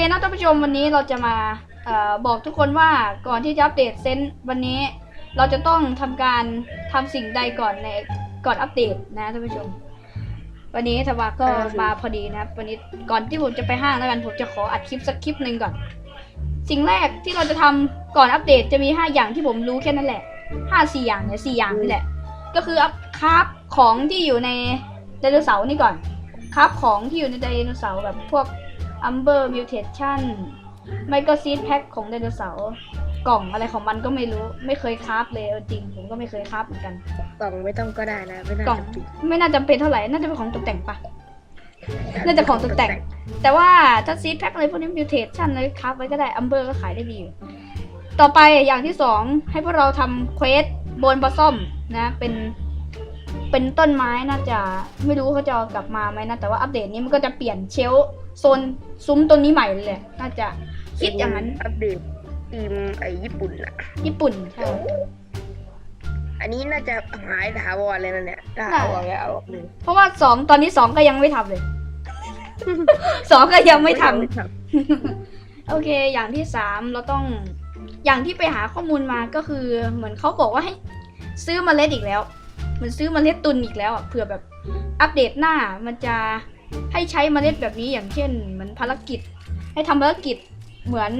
นะท่านผู้ชมวันนี้เราจะมาเอ่อบอกทุกคนว่าก่อนที่จะอัปเดตเซนต์วันนี้ เราจะต้องทำการทำสิ่งใดก่อนในก่อนอัปเดตนะท่านผู้ชม วันนี้ธวาก็มาพอดีนะครับวันนี้ก่อนที่ผมจะไปห้างแล้วกันผมจะขออัดคลิปสักคลิปหนึ่งก่อน สิ่งแรกที่เราจะทำก่อนอัปเดตจะมีห้าอย่างที่ผมรู้แค่นั้นแหละห้าสี่อย่างเนี่ยสี่อย่างนี่แหละ ก็คืออัพคราฟของที่อยู่ในไดโนเสาร์นี่ก่อนคราฟของที่อยู่ในไดโนเสาร์แบบพวก Umber Mutation ไม่ก็ซีดแพ็คของไดโนเสาร์กล่องอะไรของมันก็ไม่รู้ไม่เคยคราฟเลยเอาจริงผมก็ไม่เคยคราฟเหมือนกัน กล่องไม่ต้องก็ได้นะ ไม่น่ากล่องจะปิดไม่น่าจำเป็นเท่าไหร่น่าจะเป็นของตกแต่งปะน่าจะของตกแต่ง แต่ว่าถ้าซีดแพ็คอะไรพวกนี้มิวเทชันอะไรคราฟไว้ก็ได้อัมเบอร์ก็ขายได้ดีอยู่ต่อไปอย่างที่สองให้พวกเราทำเควสบนบอสซอมนะเป็น เป็นต้นไม้น่าจะไม่รู้เขาจะเอากลับมาไหมนะแต่ว่าอัปเดตนี้มันก็จะเปลี่ยนเชลฟ์โซนซุ้มต้นนี้ใหม่เลยแหละน่าจะคิดอย่างนั้นอัปเดตทีมไอ้ญี่ปุ่นอะญี่ปุ่นใช่อันนี้น่าจะหายถาวรเลยนะเนี่ยถ้าเอาออกแล้วเอาออกเลยเพราะว่าสองตอนนี้สองก็ยังไม่ทำเลยสองก็ยังไม่ทำไม่ทโอเค อย่างที่สามเราต้องอย่างที่ไปหาข้อมูลมาก็คือเหมือนเขาบอกว่าให้ซื้อเมล็ดอีกแล้วเห มือนซื้อเมล็ดตุนอีกแล้วอะเผื่อแบบอัปเดตหน้ามันจะให้ใช้เมล็ดแบบนี้อย่างเช่นเหมือนภารกิจ ให้ทำภารกิจเหมือน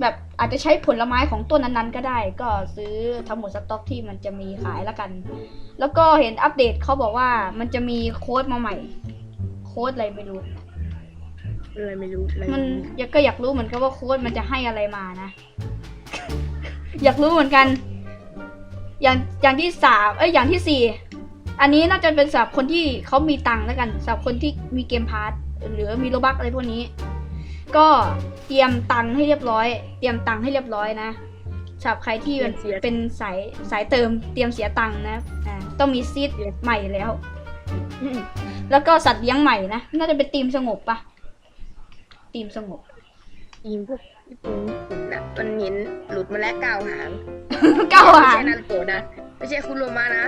แบบอาจจะใช้ผลไม้ของต้นนั้นๆ ก็ได้ ก็ซื้อทั้งหมดสต็อกที่มันจะมีขายแล้วกัน แล้วก็เห็นอัปเดตเขาบอกว่ามันจะมีโค้ดมาใหม่ โค้ดอะไรไม่รู้ำอะไรไม่รู้อะไรมันอยากก็อยากรู้เหมือนกันว่าโค้ดมันจะให้อะไรมานะ อยากรู้เหมือนกัน อย่างอย่างที่สามเอ้ยอย่างที่สี่อันนี้น่าจะเป็นสำหรับคนที่เขามีตังค์แล้วกันสำหรับคนที่มีเกมพาร์ทหรือมีโลบักอะไรพวกนี้ ก็เตรียมตังค์ให้เรียบร้อย เตรียมตังค์ให้เรียบร้อยนะสำหรับใครที่เป็นเป็นสายสายเติมเตรียมเสียตังค์นะอ่าต้องมีซีดใหม่แล้วแล้วก็สัตว์เลี้ยงใหม่นะน่าจะเป็นทีมสงบปะทีมสงบ ทีมพวก ญี่ปุ่นญี่ปุ่นอะมันเห็นหลุดมาแล้วก้าวหางเก้าไม่หางใช่นันโตะนะ ไม่ใช่คุณโรมานะ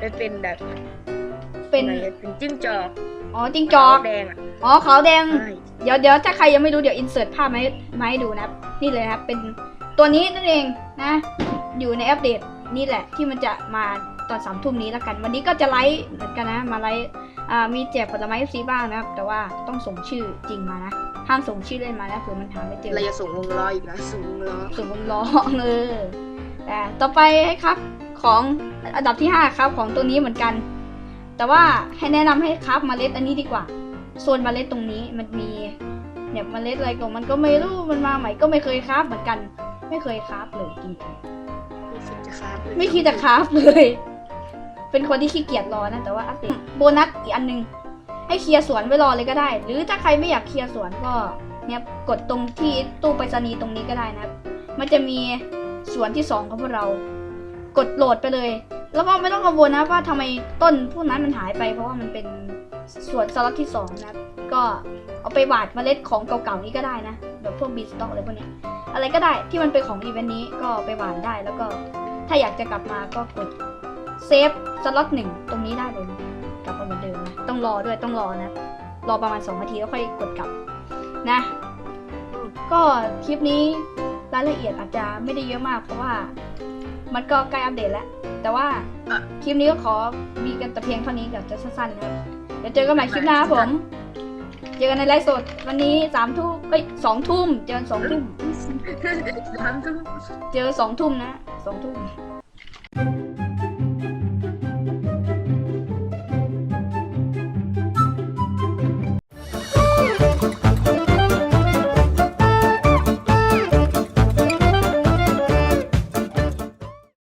มันเป็นแบบเป็นอะไรเป็นจิ้งจอกอ๋อจิงจอกแดงอะอ๋อขาวแดงใช่เดี๋ยวเดี๋ยวถ้าใครยังไม่รู้เดี๋ยวอินเสิร์ตภาพมาให้มาให้ดูนะครับนี่เลยครับเป็นตัวนี้นั่นเองนะ อยู่ในอัปเดตนี่แหละที่มันจะมาตอนสามทุ่มนี้แล้วกัน วันนี้ก็จะไลฟ์เหมือนกันนะ มาไลฟ์อ่ามีแจกผลไม้ซีบ้างนะครับ แต่ว่าต้องส่งชื่อจริงมานะ ห้ามส่งชื่อเล่นมานะเผื่อมันหาไม่เจอเราจะส่งวงล้ออีกนะส่งวงล้อส่วนผมร้องเออแต่ต่อไปให้ครับของอันดับที่ 5 ครับของตัวนี้เหมือนกัน แต่ว่าให้แนะนำให้ครับเมล็ดอันนี้ดีกว่าโซนเมล็ดตรงนี้มันมีเนี่ยเมล็ดอะไรของมันก็ไม่รู้มันมาใหม่ก็ไม่เคยคราฟเหมือนกัน ไม่เคยคราฟเลยจริงไม่คิดจะครับๆไม่คิดจะคราฟเลย เป็นคนที่ขี้เกียจรอนะแต่ว่าอัปเดตโบนัสอีกอันหนึง ให้เคลียร์สวนไว้รอเลยก็ได้ หรือถ้าใครไม่อยากเคลียร์สวนก็เนี่ยกดตรงที่ตู้ไปรษณีย์ตรงนี้ก็ได้นะครับ มันจะมีสวนที่สองของพวกเรา กดโหลดไปเลย แล้วก็ไม่ต้องกังวลนะว่าทำไมต้นพวกนั้นมันหายไป เพราะว่ามันเป็นสวนสล็อตที่สองนะครับ ก็เอาไปหวาดเมล็ดของเก่าๆนี้ก็ได้นะแบบพวกบีสต็อกอะไรพวกนี้อะไรก็ได้ที่มันเป็นของอีเวนต์นี้ก็ไปหวานได้แล้วก็ถ้าอยากจะกลับมาก็กดเซฟสล็อตหนึ่งตรงนี้ได้เลย กลับมาเหมือนเดิมนะต้องรอด้วยต้องรอนะ รอประมาณ2นาทีแล้วค่อยกดกลับนะ ก็คลิปนี้รายละเอียดอาจจะไม่ได้เยอะมาก เพราะว่ามันก็ใกล้อัปเดตแล้ว แต่ว่าคลิปนี้ก็ขอมีกันแต่เพียงเท่านี้กับจะสั้นๆนะครับเดี๋ยวเจอกันใหม่คลิปหน้าครับผม เจอกันในไลฟ์สดวันนี้สามทุ่มเอ้ยสองทุ่มเจอกันสองทุ่มทำทุกเจอสองทุ่มนะสองทุ่ม